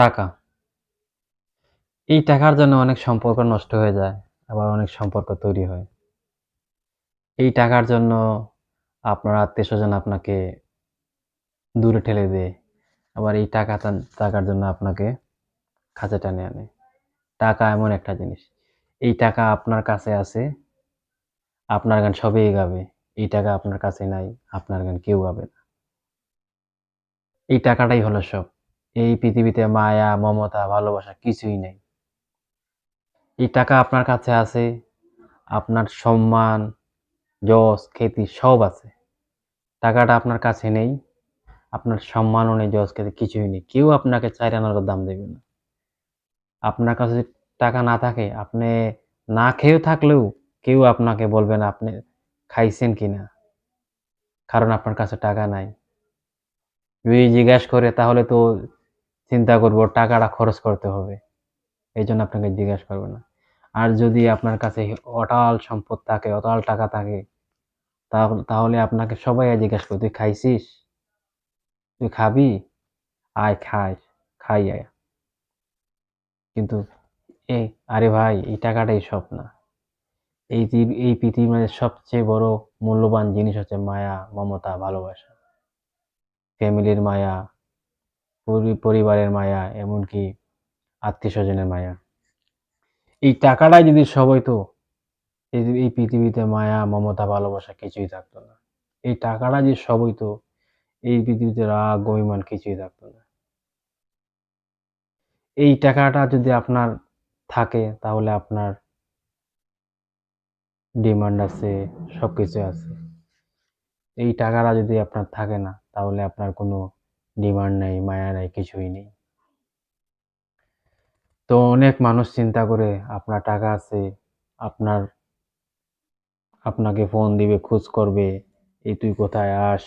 টাকা। এই টাকার জন্য অনেক সম্পর্ক নষ্ট হয়ে যায়, আবার অনেক সম্পর্ক তৈরি হয়। এই টাকার জন্য আপনার আত্মীয় স্বজন আপনাকে দূরে ঠেলে দেয়, আবার এই টাকা টাকার জন্য আপনাকে কাছে টানে আনে। টাকা এমন একটা জিনিস। এই টাকা আপনার কাছে আছে, আপনার গান সবেই গাবে, এই টাকা আপনার কাছে নাই, আপনার গান কেউ গাবে না। এই টাকাটাই হলো সব। এই পৃথিবীতে মায়া, মমতা, ভালোবাসা কিছুই নেই। এই টাকা আপনার কাছে আছে, আপনার সম্মান, যশ, খ্যাতি সব আছে। টাকাটা আপনার কাছে নেই, আপনার সম্মানও নেই, যশ, খ্যাতি কিছুই নেই। কেউ আপনাকে চার আনার দাম দেবে না। আপনার কাছে টাকা না থাকে, আপনি না খেয়েও থাকলেও কেউ আপনাকে বলবে না আপনি খাইছেন কিনা কারণ আপনার কাছে টাকা নাই। যদি জিজ্ঞাসা করে, তাহলে তো চিন্তা করব, টাকাটা খরচ করতে হবে। এই জন্য আপনাকে জিজ্ঞাসা করবে না। আর যদি আপনার কাছে অটাল সম্পদ থাকে, অটাল টাকা থাকে তাহলে আপনাকে সবাই জিজ্ঞাসা করবে, তুই খাইছিস? তুই খাবি? আয়, খাই খাই, আয়। কিন্তু এই আরে ভাই, এই টাকাটাই সব না। এই এই পৃথিবীর সবচেয়ে বড় মূল্যবান জিনিস হচ্ছে মায়া, মমতা, ভালোবাসা। ফ্যামিলির মায়া পরিবারের মায়া, এমনকি আত্মীয় স্বজনের মায়া। এই টাকাটাই যদি সব হইতো এই পৃথিবীতে মায়া, মমতা, ভালোবাসা কিছুই থাকতো না। এই টাকাটা যে সব হইতো এই পৃথিবীতে রাগ, অভিমান কিছুই থাকতো না। এই টাকাটা যদি আপনার থাকে, তাহলে আপনার ডিমান্ড আছে, সবকিছু আছে। এই টাকাটা যদি আপনার থাকে না, তাহলে আপনার কোনো ডিমান্ড নেই, মায়া নেই, কিছুই নেই। তো অনেক মানুষ চিন্তা করে আপনার টাকা আছে, আপনার, আপনাকে ফোন দিবে, খোঁজ করবে, এই তুই কোথায় আস?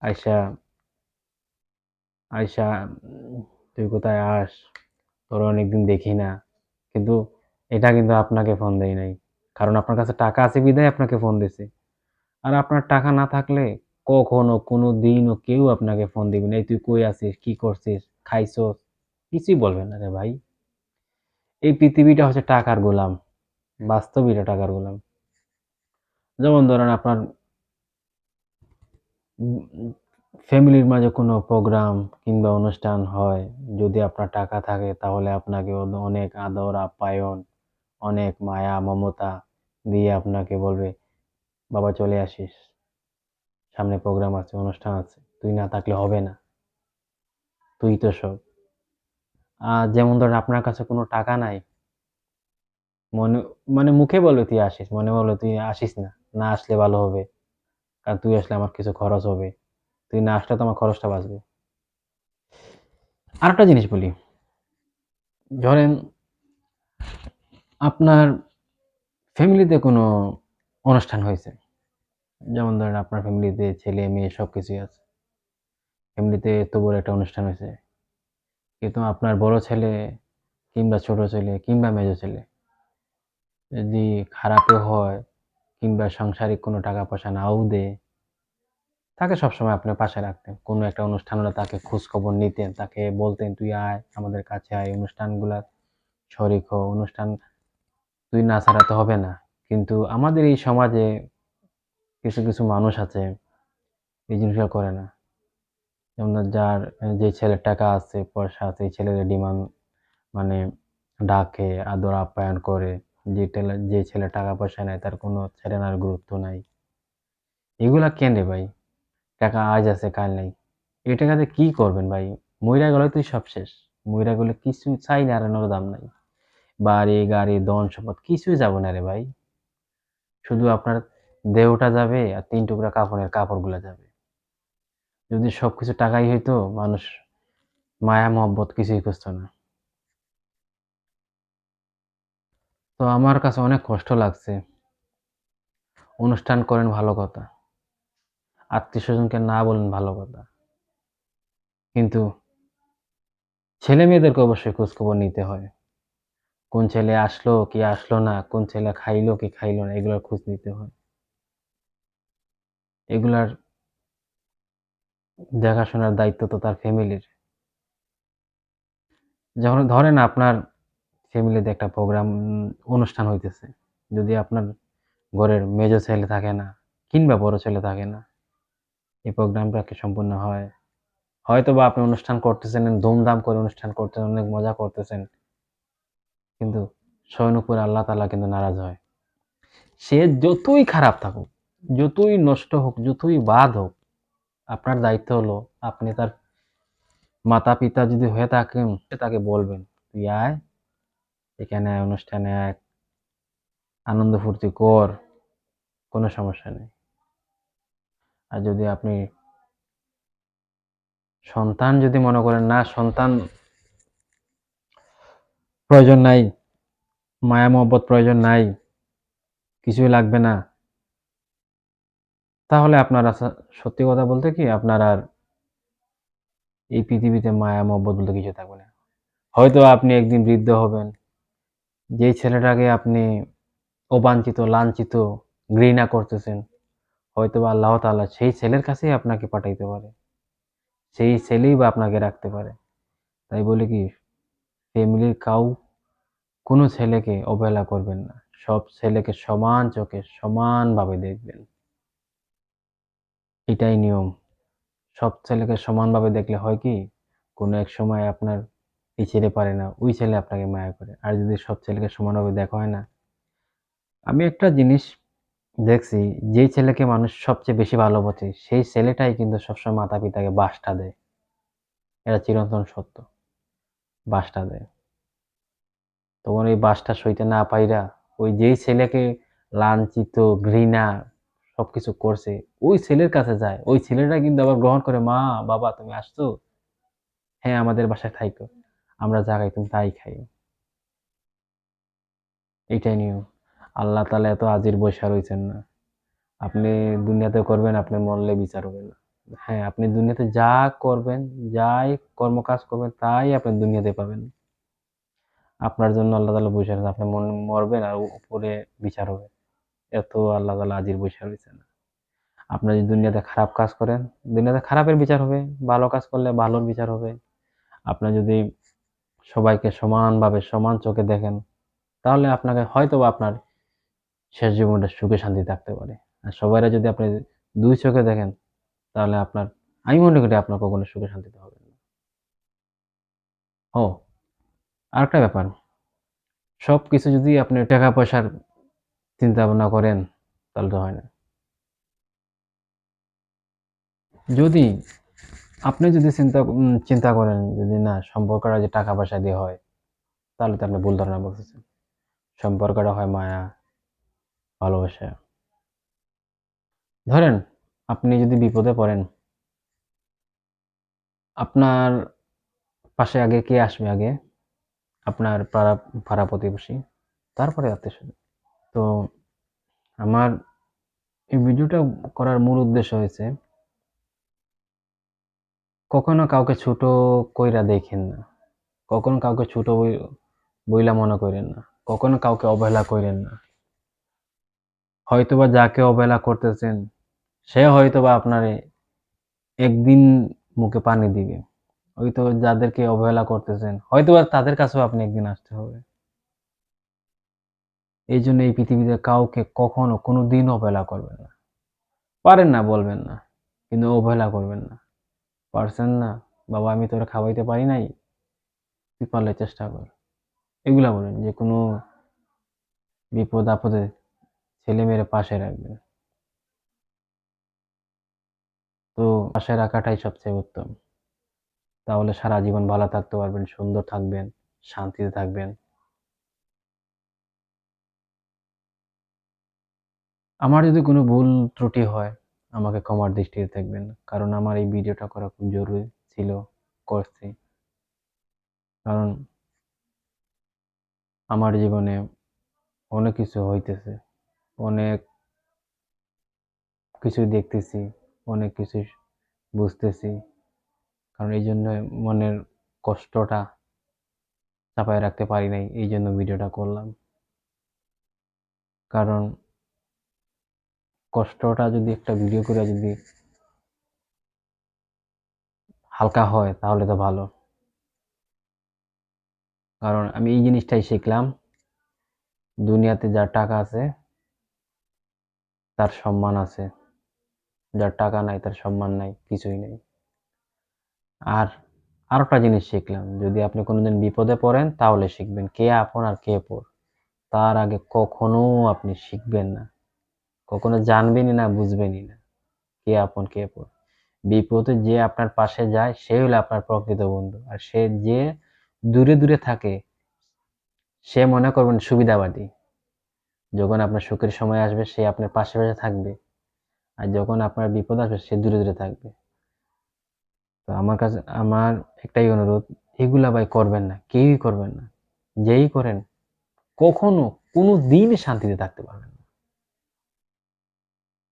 আয়সা আয়সা তুই কোথায় আস? তোর অনেকদিন দেখি না। কিন্তু এটা কিন্তু আপনাকে ফোন দেয় নাই। কারণ আপনার কাছে টাকা আছে বিধায় আপনাকে ফোন দিছে। আর আপনার টাকা না থাকলে কখনো কোনো দিনও কেউ আপনাকে ফোন দিবে না তুই কই আছিস? কি করছিস? খাইছস? কিছুই বলবে না রে ভাই। এই পৃথিবীটা হচ্ছে টাকার গোলাম বাস্তব এটা টাকার গোলাম। যেমন ধরেন আপনার ফ্যামিলির মাঝে কোনো প্রোগ্রাম কিংবা অনুষ্ঠান হয়, যদি আপনার টাকা থাকে তাহলে আপনাকে অনেক আদর, আপ্যায়ন, অনেক মায়া, মমতা দিয়ে আপনাকে বলবে, বাবা চলে আসিস। সামনে প্রোগ্রাম আছে, অনুষ্ঠান আছে, তুই না থাকলে হবে না। তুই তো সব। যেমন ধরেন আপনার কাছে কোনো টাকা নাই, মনে মানে মুখে বলো তুই আসিস, মনে বলো তুই আসিস না না আসলে ভালো হবে, কারণ তুই আসলে আমার কিছু খরচ হবে, তুই না আসলে তো আমার খরচটা বাঁচবে। আর একটা জিনিস বলি, ধরেন আপনার ফ্যামিলিতে কোনো অনুষ্ঠান হয়েছে যেমন ধরেন আপনার ফ্যামিলিতে ছেলে, মেয়ে সব কিছুই আছে। ফ্যামিলিতে এত বড় একটা অনুষ্ঠান হয়েছে। কিন্তু আপনার বড় ছেলে কিংবা ছোট ছেলে কিংবা মেজো ছেলে যদি খারাপও হয় কিংবা সাংসারিক কোনো টাকা পয়সা নাও দেয়, তাকে সবসময় আপনার পাশে রাখতেন। কোনো একটা অনুষ্ঠান হলে তাকে খোঁজ খবর নিতেন, তাকে বলতেন, তুই আয়, আমাদের কাছে আয় অনুষ্ঠানগুলা শরিক হ, অনুষ্ঠান তুই না ছাড়া তো হবে না। কিন্তু আমাদের এই সমাজে কিছু কিছু মানুষ আছে, এই জিনিসগুলো করে না। যেমন যার, যে ছেলের টাকা আছে, পয়সা আছে, এই ছেলেদের ডিমান্ড মানে ডাকে, আদর আপ্যায়ন করে। যে টেলে, যে ছেলে টাকা পয়সা নেয়, তার কোনো ছেলেনার গুরুত্ব নাই। এগুলা কেন রে ভাই? টাকা আজ আছে, কাল নেই। এই টাকাতে কি করবেন ভাই? মইরা গেলে তুই সব শেষ। মইরা গেলে কিছু চাই না, আর এনার দাম নাই। বাড়ি, গাড়ি দন সম্পদ কিছুই যাবে না রে ভাই। শুধু আপনার দেহটা যাবে আর তিন টুকরা কাপড়ের কাপড়গুলো যাবে। যদি সবকিছু টাকাই হইতো, মানুষ মায়া, মহব্বত কিছুই খুঁজতো না। তো আমার কাছে অনেক কষ্ট লাগছে। অনুষ্ঠান করেন ভালো কথা। আত্মীয় স্বজনকে না বলেন ভালো কথা। কিন্তু ছেলে মেয়েদেরকে অবশ্যই খোঁজখবর নিতে হয়। কোন ছেলে আসলো, কি আসলো না, কোন ছেলে খাইলো, কি খাইলো না, এগুলোর খোঁজ নিতে হয়। এগুলার দেখাশোনার দায়িত্ব তো তার ফ্যামিলির। যখন ধরেন আপনার ফ্যামিলিতে একটা প্রোগ্রাম অনুষ্ঠান হইতেছে, যদি আপনার ঘরের মেজ ছেলে থাকে না, কিংবা বড় ছেলে থাকে না, এই প্রোগ্রামটা কি সম্পূর্ণ হয়? হয়তো বা আপনি অনুষ্ঠান করতেছেন, ধুমধাম করে অনুষ্ঠান করতেছেন, অনেক মজা করতেছেন, কিন্তু স্বয়ং আল্লাহ তালা কিন্তু নারাজ হয়। সে যতই খারাপ থাকুক যতই নষ্ট হোক যতই বাদ হোক আপনার দায়িত্ব হলো আপনি তার মাতা পিতা যদি হয়ে থাকেন তাকে বলবেন তুই আয় এখানে আয়, অনুষ্ঠানে আয় আনন্দ ফুর্তি কর কোনো সমস্যা নেই। আর যদি আপনি সন্তান যদি মনে করেন না সন্তান প্রয়োজন নাই মায়া মহব্বত প্রয়োজন নাই কিছুই লাগবে না তাহলে আপনার সত্যি কথা বলতে কি আপনার আর এই পৃথিবীতে মায়া মহব্বত বলতে কিছু থাকবে না। হয়তো আপনি একদিন বৃদ্ধ হবেন, যেই ছেলেটাকে আপনি অবাঞ্ছিত, লাঞ্ছিত, ঘৃণা করতেছেন, হয়তো বা আল্লাহ তাআলা সেই ছেলের কাছেই আপনাকে পাঠাইতে পারে। সেই ছেলেই বা আপনাকে রাখতে পারে। তাই বলে কি ফ্যামিলির কাউ, কোনো ছেলেকে অবহেলা করবেন না। সব ছেলেকে সমান চোখে সমানভাবে দেখবেন। এটাই নিয়ম। সব ছেলেকে সমানভাবে দেখলে হয় কি, কোনো এক সময় আপনার এই ছেলে পারে না, ওই ছেলে আপনাকে মায়া করে। আর যদি সব ছেলেকে সমানভাবে দেখা হয় না, আমি একটা জিনিস দেখছি, যেই ছেলেকে মানুষ সবচেয়ে বেশি ভালোবাসে, সেই ছেলেটাই কিন্তু সবসময় মাতা পিতাকে বাসটা দেয়। এটা চিরন্তন সত্য। বাসটা দেয়। তখন ওই বাসটা সইতে না পাইরা ওই যেই ছেলেকে লাঞ্ছিত, ঘৃণা সবকিছু করছে, ওই ছেলের কাছে যায়। ওই ছেলেটা কিন্তু আবার গ্রহণ করে, মা, বাবা, তুমি আসছো? হ্যাঁ আমাদের বাসায় খাইতো। আমরা যা খাই তুমি তাই খাই। এইটাই নিয়ম। আল্লাহ তালা এত আজির বৈশা রয়েছেন না। আপনি দুনিয়াতে করবেন, আপনি মরলে বিচার হবে না। হ্যাঁ আপনি দুনিয়াতে যা করবেন, যাই কর্মকাজ করবেন, তাই আপনি দুনিয়াতে পাবেন। আপনার জন্য আল্লাহ তালা আছে, আপনি মরবেন আর উপরে বিচার হবে। এত আল্লাহ তালা আজির বসে রয়েছে না। আপনি যদি দুনিয়াতে খারাপ কাজ করেন, দুনিয়াতে খারাপের বিচার হবে, ভালো কাজ করলে ভালোর বিচার হবে। আপনি যদি সবাইকে সমানভাবে সমান চোখে দেখেন, তাহলে আপনাকে হয়তো আপনার শেষ জীবনটা সুখে শান্তি থাকতে পারে। আর সবাইরা যদি আপনি দুই চোখে দেখেন, তাহলে আপনার, আমি মনে করি আপনার কখনো সুখে শান্তিতে হবে না। ও, আরেকটা ব্যাপার। সব কিছু যদি আপনি টাকা পয়সার চিন্তা ভাবনা করেন, তাহলে তো হয় না। যদি আপনি যদি চিন্তা চিন্তা করেন যদি না, সম্পর্কটা যে টাকা পয়সা দিয়ে হয়, তাহলে তো আপনি ভুল ধারণা বলতেছেন। সম্পর্কটা হয় মায়া, ভালোবাসা। ধরেন আপনি যদি বিপদে পড়েন, আপনার পাশে আগে কে আসবে আগে? আপনার পাড়া পাড়া প্রতিবেশী, তারপরে আত্মীয় স্বজন তো আমার এই ভিডিওটা করার মূল উদ্দেশ্য হয়েছে, কখনো কাউকে ছোট কইরা দেখেন না। কখনো কাউকে ছোট বইলা মনে করেন না। কখনো কাউকে অবহেলা করেন না। হয়তোবা যাকে অবহেলা করতেছেন, সে হয়তোবা আপনার একদিন মুখে পানি দিবে। হয়তো যাদেরকে অবহেলা করতেছেন, হয়তোবা তাদের কাছেও আপনি একদিন আসতে হবে। এই জন্য এই পৃথিবীতে কাউকে কখনো কোনো দিন অবহেলা করবেন না। পারেন না, বলবেন না, কিন্তু অবহেলা করবেন না। পারছেন না? বাবা, আমি তোরা খাওয়াইতে পারি নাই? তুই পারলে চেষ্টা কর। এগুলা বলেন, যে কোনো বিপদ আপদে ছেলে মেয়ের পাশে রাখবেন। তো পাশে রাখাটাই সবচেয়ে উত্তম। তাহলে সারা জীবন ভালো থাকতে পারবেন, সুন্দর থাকবেন, শান্তিতে থাকবেন। আমার যদি কোনো ভুল ত্রুটি হয়, আমাকে ক্ষমার দৃষ্টিতে দেখবেন। কারণ আমার এই ভিডিওটা করা খুব জরুরি ছিল, করছি। কারণ আমার জীবনে অনেক কিছু হইতেছে। অনেক কিছু দেখতেছি, অনেক কিছু বুঝতেছি। কারণ এই জন্য মনের কষ্টটা চাপায় রাখতে পারি নাই, এই জন্য ভিডিওটা করলাম। কারণ কষ্টটা যদি একটা ভিডিও করে যদি হালকা হয়, তাহলে তো ভালো। কারণ আমি এই জিনিসটাই শিখলাম, দুনিয়াতে যার টাকা আছে, তার সম্মান আছে। যার টাকা নাই, তার সম্মান নাই, কিছুই নেই। আর আরেকটা জিনিস শিখলাম, যদি আপনি কোনোদিন বিপদে পড়েন, তাহলে শিখবেন। কে আপন আর কে পর? তার আগে কখনো আপনি শিখবেন না। কখনো জানবেনই না, বুঝবেনই না। কে আপন, কে পর বিপদে যে আপনার পাশে যায়, সে হলো আপনার প্রকৃত বন্ধু। আর সে যে দূরে দূরে থাকে, সে মনে করবেন সুবিধাবাদী। যখন আপনার সুখের সময় আসবে, সে আপনার পাশে পাশে থাকবে। আর যখন আপনার বিপদ আসবে, সে দূরে দূরে থাকবে। তো আমার কাছে, আমার একটাই অনুরোধ, এগুলা ভাই করবেন না, কেউই করবেন না। যেই করেন, কখনো কোনো দিন শান্তিতে থাকতে পারবেন না।